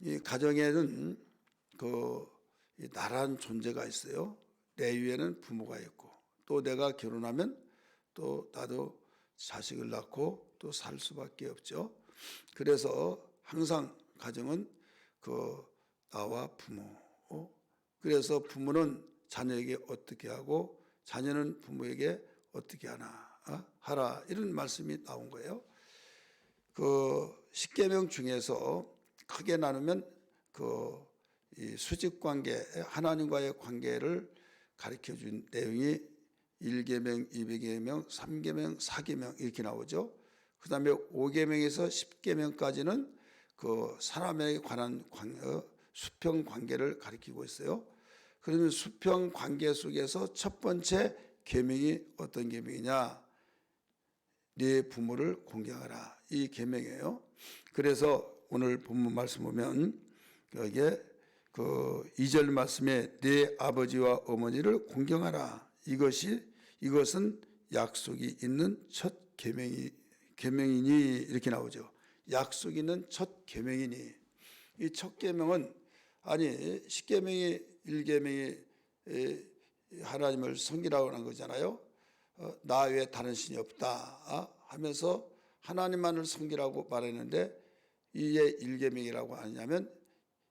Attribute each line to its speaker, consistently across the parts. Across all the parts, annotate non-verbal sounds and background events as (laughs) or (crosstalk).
Speaker 1: 이 가정에는 그 이 나란 존재가 있어요. 내 위에는 부모가 있고 또 내가 결혼하면 또 나도 자식을 낳고 또 살 수밖에 없죠. 그래서 항상 가정은 그 나와 부모. 어? 그래서 부모는 자녀에게 어떻게 하고 자녀는 부모에게 어떻게 하나 어? 하라 이런 말씀이 나온 거예요. 그 십계명 중에서 크게 나누면 그이 수직 관계 하나님과의 관계를 가르쳐 준 내용이 1계명, 2계명, 3계명, 4계명 이렇게 나오죠. 그 다음에 5계명에서 10계명까지는 그 사람에 관한 관, 어, 수평 관계를 가리키고 있어요. 그러면 수평 관계 속에서 첫 번째 계명이 어떤 계명이냐? 네 부모를 공경하라. 이 계명이에요. 그래서 오늘 본문 말씀 보면 여기에 그 2절 말씀에 네 아버지와 어머니를 공경하라. 이것이 이것은 약속이 있는 첫 계명이 계명이니 이렇게 나오죠. 약속 있는 첫 계명이니 이 첫 계명은 아니 십계명이 일계명이 하나님을 섬기라고 하는 거잖아요. 어, 나 외에 다른 신이 없다 아, 하면서 하나님만을 섬기라고 말했는데 이게 일계명이라고 하냐면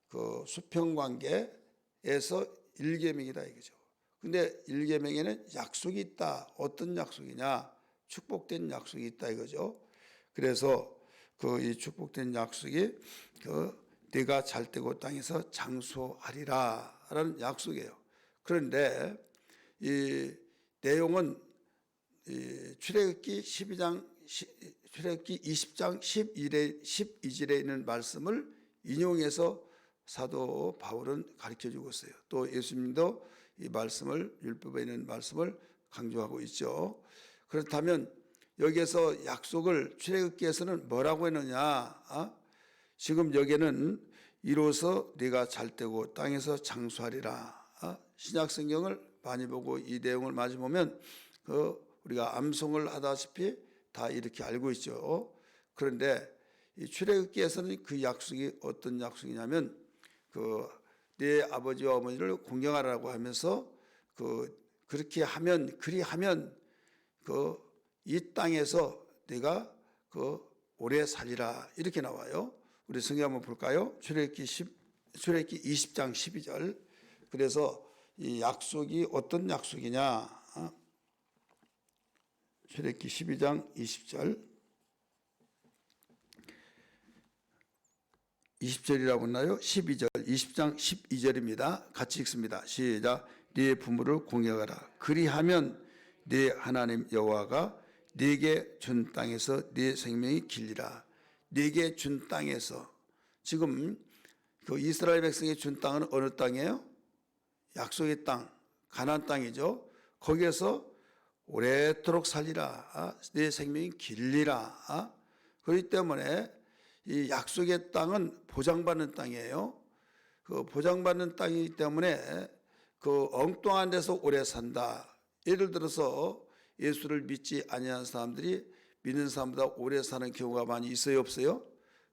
Speaker 1: 그 수평 관계에서 일계명이다 이거죠. 근데 일계명에는 약속이 있다. 어떤 약속이냐? 축복된 약속이 있다 이거죠. 그래서 그 이 축복된 약속이 그 네가 잘 되고 땅에서 장수하리라라는 약속이에요. 그런데 이 내용은 이 출애굽기 12장 출애굽기 20장 11에 12절에 있는 말씀을 인용해서 사도 바울은 가르쳐 주고 있어요. 또 예수님도 이 말씀을 율법에 있는 말씀을 강조하고 있죠. 그렇다면 여기에서 약속을 출애굽기에서는 뭐라고 했느냐? 어? 지금 여기는 이로써 네가 잘 되고 땅에서 장수하리라. 어? 신약 성경을 많이 보고 이 내용을 많이 보면 그 우리가 암송을 하다시피 다 이렇게 알고 있죠. 그런데 이 출애굽기에서는 그 약속이 어떤 약속이냐면 그네 아버지와 어머니를 공경하라고 하면서 그 그렇게 하면 그리하면 그 이 땅에서 내가 그 오래 살리라 이렇게 나와요. 우리 성경 한번 볼까요? 출애굽기 10 출애굽기 20장 12절. 그래서 이 약속이 어떤 약속이냐? 어? 출애굽기 12장 20절. 20절이라고 했나요? 12절, 20장 12절입니다. 같이 읽습니다. 시작. 네 부모를 공경하라. 그리하면 네 하나님 여호와가 네게 준 땅에서 네 생명이 길리라. 네게 준 땅에서 지금 그 이스라엘 백성이 준 땅은 어느 땅이에요? 약속의 땅, 가나안 땅이죠. 거기에서 오래도록 살리라. 아, 네 생명이 길리라. 아, 그렇기 때문에 이 약속의 땅은 보장받는 땅이에요. 그 보장받는 땅이기 때문에 그 엉뚱한 데서 오래 산다. 예를 들어서 예수를 믿지 아니한 사람들이 믿는 사람보다 오래 사는 경우가 많이 있어요, 없어요?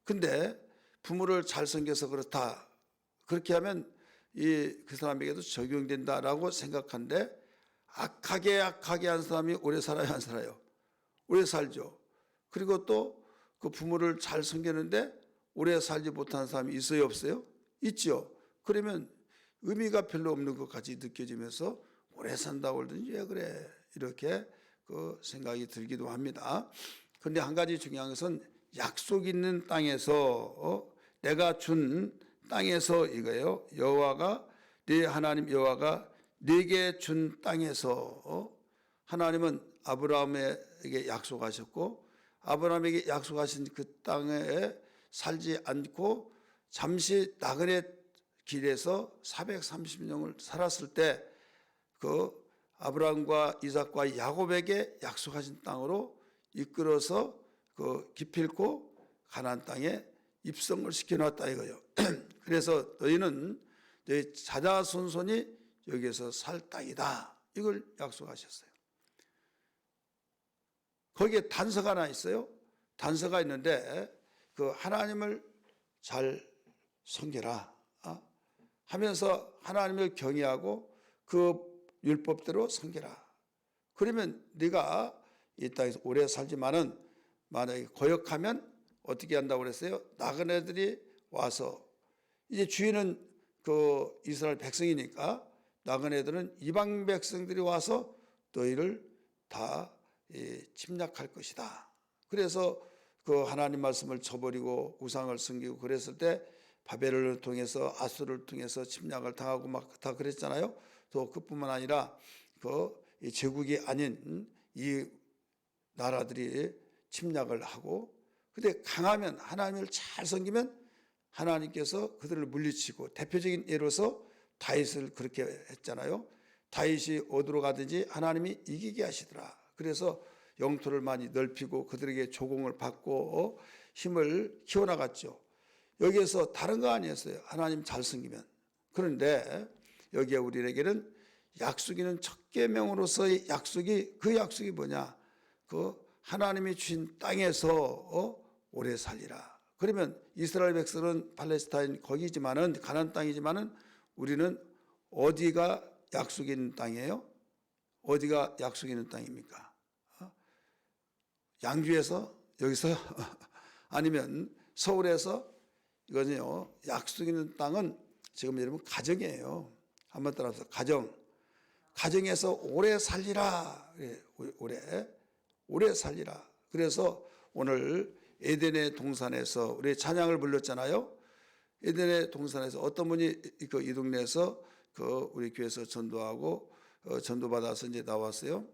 Speaker 1: 근데 부모를 잘 섬겨서 그렇다. 그렇게 하면 이 그 사람에게도 적용된다라고 생각하는데 악하게 악하게 한 사람이 오래 살아요, 안 살아요? 오래 살죠. 그리고 또 그 부모를 잘 섬기는데 오래 살지 못한 사람이 있어요, 없어요? 있죠. 그러면 의미가 별로 없는 것 같이 느껴지면서 오래 산다고 그러더니 왜 그래? 이렇게 그 생각이 들기도 합니다. 그런데 한 가지 중요한 것은 약속 있는 땅에서 어? 내가 준 땅에서 이거예요. 여호와가 네 하나님 여호와가 네게 준 땅에서 어? 하나님은 아브라함에게 약속하셨고 아브라함에게 약속하신 그 땅에 살지 않고 잠시 나그네 길에서 430년을 살았을 때 그 아브라함과 이삭과 야곱에게 약속하신 땅으로 이끌어서 그 기필코 가나안 땅에 입성을 시켜놨다 이거요. (clears throat) 그래서 너희는 너희 자자 손손이 여기에서 살 땅이다. 이걸 약속하셨어요. 거기에 단서가 하나 있어요. 단서가 있는데 그 하나님을 잘 섬겨라 어? 하면서 하나님을 경외하고 그 율법대로 섬겨라. 그러면 네가 이 땅에서 오래 살지만은 만약에 거역하면 어떻게 한다고 그랬어요? 나그네들이 와서 이제 주인은 그 이스라엘 백성이니까 나그네들은 이방 백성들이 와서 너희를 다 이, 침략할 것이다. 그래서 그 하나님 말씀을 저버리고 우상을 섬기고 그랬을 때 바벨을 통해서 아수를 통해서 침략을 당하고 막 다 그랬잖아요. 또 그뿐만 아니라 그이 제국이 아닌 이 나라들이 침략을 하고 근데 강하면 하나님을 잘 섬기면 하나님께서 그들을 물리치고 대표적인 예로서 다윗을 그렇게 했잖아요. 다윗이 어디로 가든지 하나님이 이기게 하시더라. 그래서 영토를 많이 넓히고 그들에게 조공을 받고 어, 힘을 키워나갔죠. 여기에서 다른 거 아니었어요. 하나님 잘 섬기면. 그런데 여기에 우리에게는 약속이는 첫 계명으로서의 약속이 그 약속이 뭐냐? 그 하나님이 주신 땅에서 어, 오래 살리라. 그러면 이스라엘 백성은 팔레스타인 거기지만은 가나안 땅이지만은 우리는 어디가 약속 있는 땅이에요? 어디가 약속 있는 땅입니까? 어? 양주에서 여기서요? (laughs) 아니면 서울에서 이거는요 약속 있는 땅은 지금 여러분 가정이에요. 한번 따라서 가정. 가정에서 오래 살리라. 예, 오래 오래 살리라. 그래서 오늘 에덴의 동산에서 우리 찬양을 불렀잖아요. 에덴의 동산에서 어떤 분이 그 이 동네에서 그 우리 교회에서 전도하고 어, 전도 받아서 이제 나왔어요.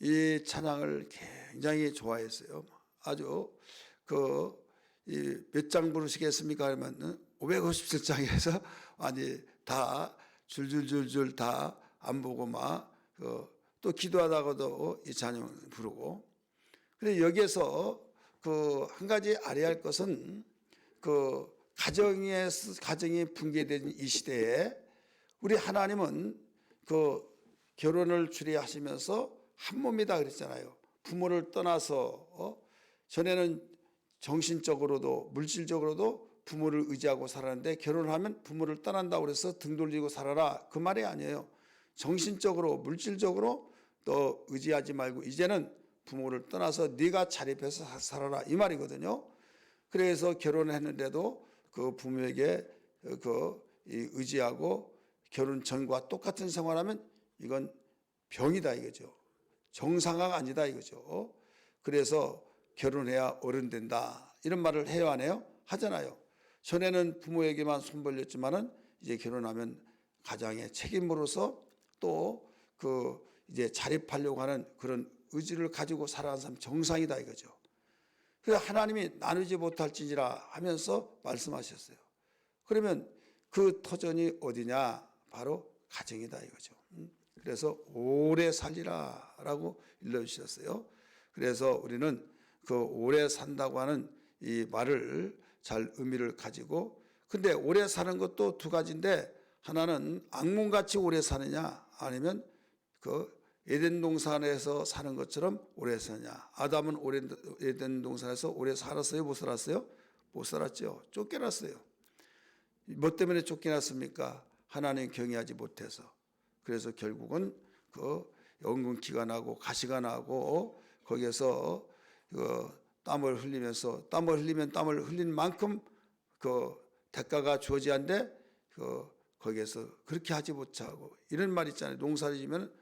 Speaker 1: 이 찬양을 굉장히 좋아했어요. 아주 그몇 장 부르시겠습니까? 하면 557장에서 (laughs) 아니 다 줄줄줄줄 다 안 보고 막또 기도하다가도 이 찬양 부르고 근데 여기에서 그 한 가지 알아야 할 것은 그 가정에 가정이 붕괴된 이 시대에 우리 하나님은 그 결혼을 주례하시면서 한 몸이다 그랬잖아요. 부모를 떠나서 어? 전에는 정신적으로도 물질적으로도 부모를 의지하고 살았는데 결혼하면 부모를 떠난다고 그래서 등 돌리고 살아라 그 말이 아니에요. 정신적으로 물질적으로 또 의지하지 말고 이제는 부모를 떠나서 네가 자립해서 살아라 이 말이거든요. 그래서 결혼을 했는데도 그 부모에게 그 의지하고 결혼 전과 똑같은 생활하면 이건 병이다 이거죠. 정상화가 아니다 이거죠. 그래서 결혼해야 어른 된다 이런 말을 안 해요? 하잖아요. 전에는 부모에게만 손 벌렸지만은 이제 결혼하면 가장의 책임으로서 또 그 이제 자립하려고 하는 그런 의지를 가지고 살아가는 사람 정상이다 이거죠. 그래서 하나님이 나누지 못할지니라 하면서 말씀하셨어요. 그러면 그 터전이 어디냐? 바로 가정이다 이거죠. 음? 그래서 오래 살리라 라고 일러주셨어요. 그래서 우리는 그 오래 산다고 하는 이 말을 잘 의미를 가지고 근데 오래 사는 것도 두 가지인데 하나는 악몽같이 오래 사느냐 아니면 그 에덴 동산에서 사는 것처럼 오래 사냐? 아담은 오래 에덴 동산에서 오래 살았어요? 못 살았어요? 못 살았죠. 쫓겨났어요. 뭐 때문에 쫓겨났습니까? 하나님 경외하지 못해서. 그래서 결국은 그 연금기가 나고 가시가 나고 거기에서 그 땀을 흘리면서 땀을 흘리면 땀을 흘린 만큼 그 대가가 주어지는데 그 거기에서 그렇게 하지 못하고 이런 말 있잖아요. 농사를 지면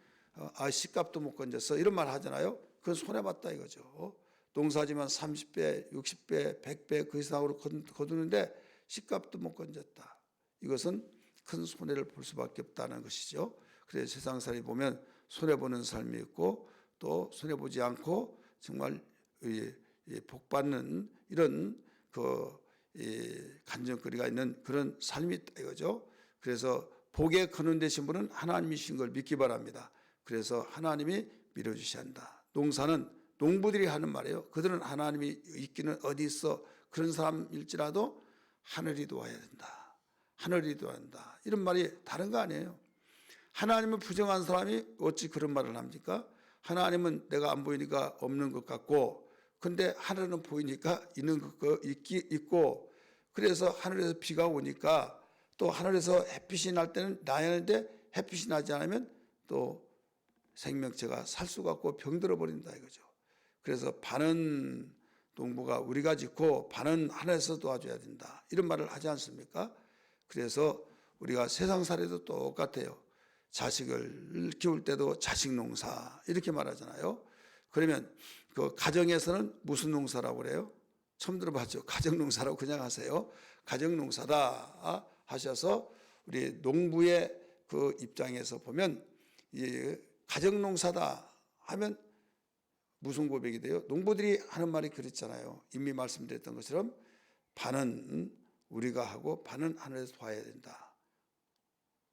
Speaker 1: 아 씨값도 못 건졌어 이런 말 하잖아요. 그건 손해 봤다 이거죠. 농사지만 30배, 60배, 100배 그 이상으로 거두는데 씨값도 못 건졌다. 이것은 큰 손해를 볼 수밖에 없다는 것이죠. 그래서 세상 살이 보면 손해 보는 삶이 있고 또 손해 보지 않고 정말 복 받는 이런 그 간증거리가 있는 그런 삶이 있다 이거죠. 그래서 복에 거는 되신 분은 하나님이신 걸 믿기 바랍니다. 그래서 하나님이 밀어주셔야 한다. 농사는 농부들이 하는 말이에요. 그들은 하나님이 있기는 어디 있어 그런 사람일지라도 하늘이 도와야 된다. 하늘이 도와야 한다. 이런 말이 다른 거 아니에요. 하나님을 부정한 사람이 어찌 그런 말을 합니까? 하나님은 내가 안 보이니까 없는 것 같고 근데 하늘은 보이니까 있는 것 있기 있고 그래서 하늘에서 비가 오니까 또 하늘에서 햇빛이 날 때는 나야 하는데 햇빛이 나지 않으면 또 생명체가 살 수가 없고 병들어 버린다 이거죠. 그래서 반은 농부가 우리가 짓고 반은 하늘에서 도와줘야 된다. 이런 말을 하지 않습니까? 그래서 우리가 세상 살이도 똑같아요. 자식을 키울 때도 자식 농사 이렇게 말하잖아요. 그러면 그 가정에서는 무슨 농사라고 그래요? 처음 들어봤죠. 가정 농사라고 그냥 하세요. 가정 농사다 하셔서 우리 농부의 그 입장에서 보면 이 가정 농사다 하면 무슨 고백이 돼요? 농부들이 하는 말이 그랬잖아요. 이미 말씀드렸던 것처럼 반은 우리가 하고 반은 하늘에서 봐야 된다.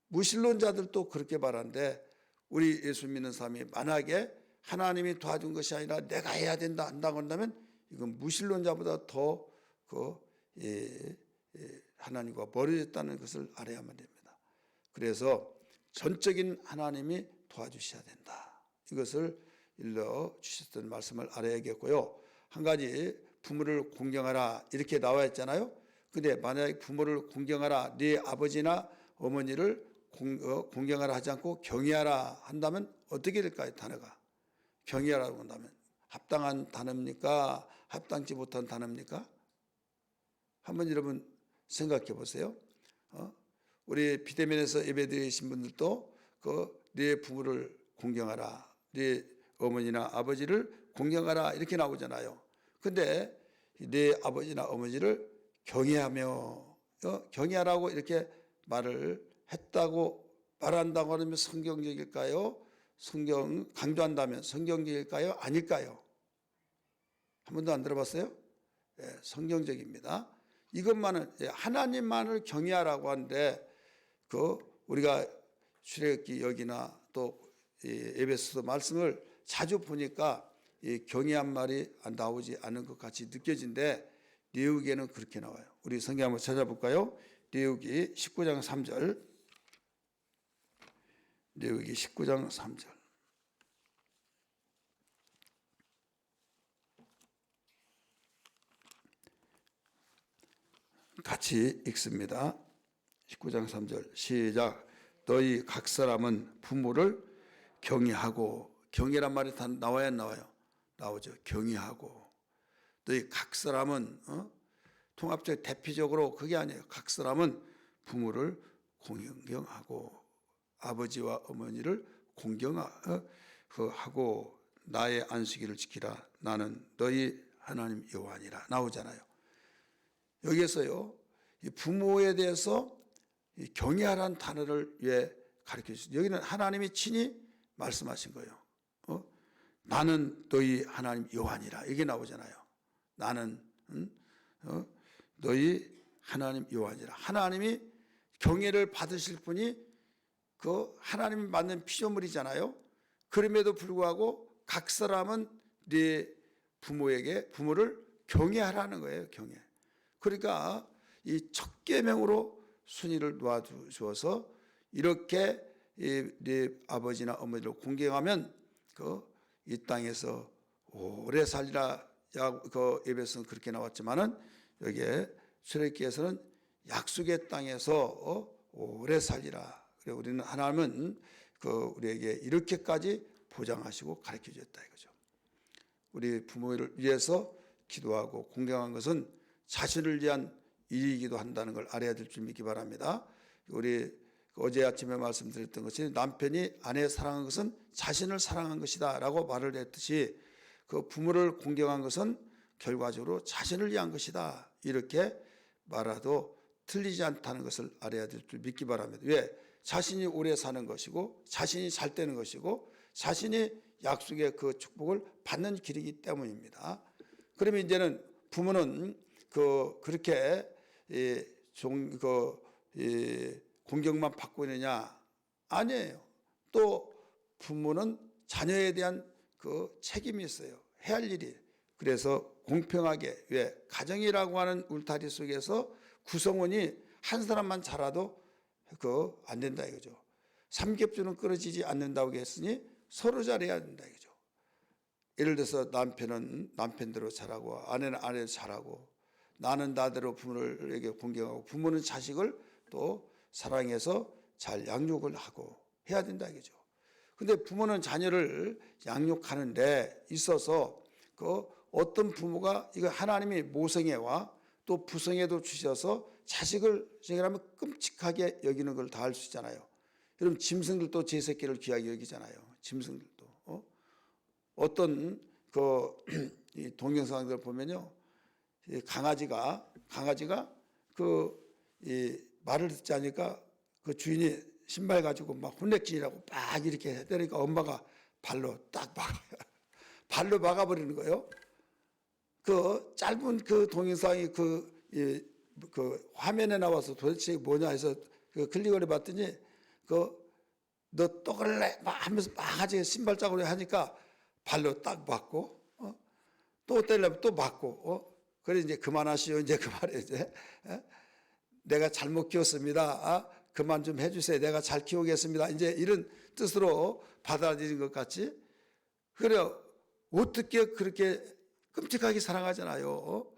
Speaker 1: 무신론자들도 그렇게 말하는데 우리 예수 믿는 사람이 만약에 하나님이 도와준 것이 아니라 내가 해야 된다 한다고 한다면 이건 무신론자보다 더그 예, 예, 하나님과 멀어졌다는 것을 알아야만 됩니다. 그래서 전적인 하나님이 도와주셔야 된다. 이것을 일러 주셨던 말씀을 알아야겠고요. 한 가지 부모를 공경하라 이렇게 나와 있잖아요. 근데 만약에 부모를 공경하라 네 아버지나 어머니를 공, 어, 공경하라 하지 않고 경외하라 한다면 어떻게 될까요? 단어가 경외하라고 한다면 합당한 단어입니까? 합당치 못한 단어입니까? 한번 여러분 생각해 보세요. 어? 우리 비대면에서 예배드리신 분들도 그 네 부모를 공경하라, 네 어머니나 아버지를 공경하라 이렇게 나오잖아요. 근데 네 아버지나 어머니를 경외하며 어? 경외하라고 이렇게 말을 했다고 말한다고 하면 성경적일까요? 성경 강조한다면 성경적일까요? 아닐까요? 한 번도 안 들어봤어요? 예, 성경적입니다. 이것만은 예, 하나님만을 경외하라고 하는데 그 우리가 출애굽기 여기나 또 에베소서 말씀을 자주 보니까 이 경외한 말이 안 나오지 않은 것 같이 느껴진데 레위기에는 그렇게 나와요. 우리 성경 한번 찾아볼까요? 레위기 19장 3절. 레위기 19장 3절. 같이 읽습니다. 19장 3절 시작 너희 각 사람은 부모를 경외하고 경외란 말이 다 나와야 나와요. 나오죠. 경외하고 너희 각 사람은 어? 통합적 대표적으로 그게 아니에요. 각 사람은 부모를 공경하고 아버지와 어머니를 공경하고 어? 나의 안식일을 지키라. 나는 너희 하나님 여호와니라 나오잖아요. 여기에서요. 이 부모에 대해서 이 경외하라는 단어를 왜 가르쳐 주죠? 여기는 하나님이 친히 말씀하신 거예요. 어? 나는 너희 하나님 여호와니라 이게 나오잖아요. 나는 응? 어? 너희 하나님 여호와니라. 하나님이 경외를 받으실 분이 그 하나님이 만든 피조물이잖아요. 그럼에도 불구하고 각 사람은 네 부모에게 부모를 경외하라는 거예요. 경외. 그러니까 이 첫 계명으로 순위를 놓아주어서 이렇게 네 아버지나 어머니를 공경하면 그 이 땅에서 오래 살리라 그 예배서는 그렇게 나왔지만은 여기에 출애기에서는 약속의 땅에서 어, 오래 살리라. 그래 우리는 하나님은 그 우리에게 이렇게까지 보장하시고 가르쳐 주셨다 이거죠. 우리 부모를 위해서 기도하고 공경한 것은 자신을 위한 일이기도 한다는 걸 알아야 될 줄 믿기 바랍니다. 우리 어제 아침에 말씀드렸던 것이 남편이 아내 사랑한 것은 자신을 사랑한 것이다 라고 말을 했듯이 그 부모를 공경한 것은 결과적으로 자신을 위한 것이다 이렇게 말해도 틀리지 않다는 것을 알아야 될 줄 믿기 바랍니다. 왜? 자신이 오래 사는 것이고 자신이 잘 되는 것이고 자신이 약속의 그 축복을 받는 길이기 때문입니다. 그러면 이제는 부모는 그 그렇게 이 종 그 공격만 받고 있느냐 아니에요. 또 부모는 자녀에 대한 그 책임이 있어요. 해야 할 일이. 그래서 공평하게 왜 가정이라고 하는 울타리 속에서 구성원이 한 사람만 잘라도 그 안 된다 이거죠. 삼겹줄은 끊어지지 않는다고 했으니 서로 잘해야 된다 이거죠. 예를 들어서 남편은 남편대로 잘하고 아내는 아내대로 잘하고 나는 나대로 부모를에게 공경하고 부모는 자식을 또 사랑해서 잘 양육을 하고 해야 된다 이거죠. 근데 부모는 자녀를 양육하는데 있어서 그 어떤 부모가 이거 하나님이 모성애와 또 부성애도 주셔서 자식을 생각하면 끔찍하게 여기는 걸 다 할 수 있잖아요. 여러분 짐승들도 제 새끼를 귀하게 여기잖아요. 짐승들도 어? 어떤 그 (clears throat) 이 동영상들 보면요, 이 강아지가 강아지가 그 이 말을 듣지 않으니까 그 주인이 신발 가지고 막 혼내키라고 막 이렇게 때리니까 엄마가 발로 딱 막아요. (laughs) 발로 막아버리는 거예요. 그 짧은 그 동영상이 그, 이, 그 화면에 나와서 도대체 뭐냐 해서 그 클릭을 해봤더니 그너또 그럴래? 막 하면서 막 하지 신발짝으로 하니까 발로 딱 맞고 어? 또 때리려면 또 맞고 어? 그래 이제 그만하시오 이제 그만해 이제 어? 내가 잘못 키웠습니다. 아, 그만 좀 해주세요. 내가 잘 키우겠습니다. 이제 이런 뜻으로 받아들이는 것 같지? 그래 어떻게 그렇게 끔찍하게 사랑하잖아요. 어?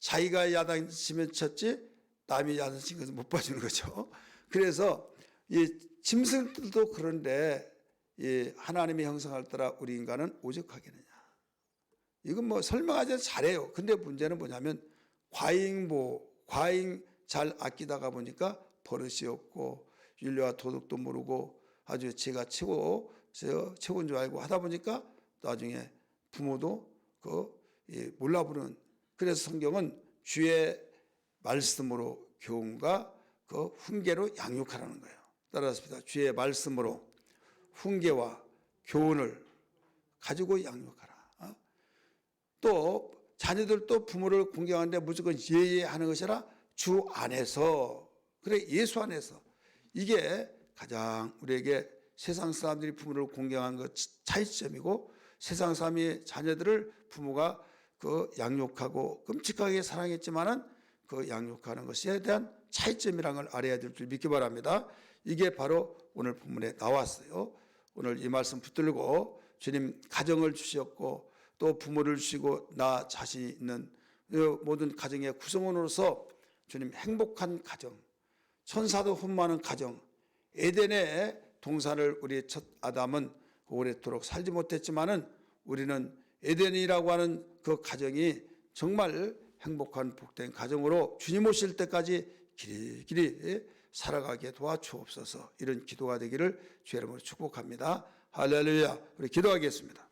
Speaker 1: 자기가 야단치면 쳤지 남이 야단친 것은 못 봐주는 거죠. 그래서 이 짐승들도 그런데 이 하나님의 형상을 따라 우리 인간은 오죽하겠느냐. 이건 뭐 설명하지 잘해요. 근데 문제는 뭐냐면 과잉보 과잉 잘 아끼다가 보니까 버릇이 없고 윤리와 도덕도 모르고 아주 제가 최고 저 최고인 줄 알고 하다 보니까 나중에 부모도 그이 몰라보는 그래서 성경은 주의 말씀으로 교훈과 그 훈계로 양육하라는 거예요. 따라서 주의 말씀으로 훈계와 교훈을 가지고 양육하라. 어? 또 자녀들도 부모를 공경하는데 무조건 예예하는 것이라 주 안에서 그래 예수 안에서 이게 가장 우리에게 세상 사람들이 부모를 공경하는 것 차이점이고 세상 사람이 자녀들을 부모가 그 양육하고 끔찍하게 사랑했지만은 그 양육하는 것에 대한 차이점이라는 걸 알아야 될 줄 믿기 바랍니다. 이게 바로 오늘 본문에 나왔어요. 오늘 이 말씀 붙들고 주님 가정을 주셨고 또 부모를 주시고 나 자신 있는 이 모든 가정의 구성원으로서 주님 행복한 가정, 천사도 흠모하는 가정, 에덴의 동산을 우리 첫 아담은 오랫도록 살지 못했지만은 우리는 에덴이라고 하는 그 가정이 정말 행복한 복된 가정으로 주님 오실 때까지 길이 길이 살아가게 도와주옵소서 이런 기도가 되기를 주의 이름으로 축복합니다. 할렐루야. 우리 기도하겠습니다.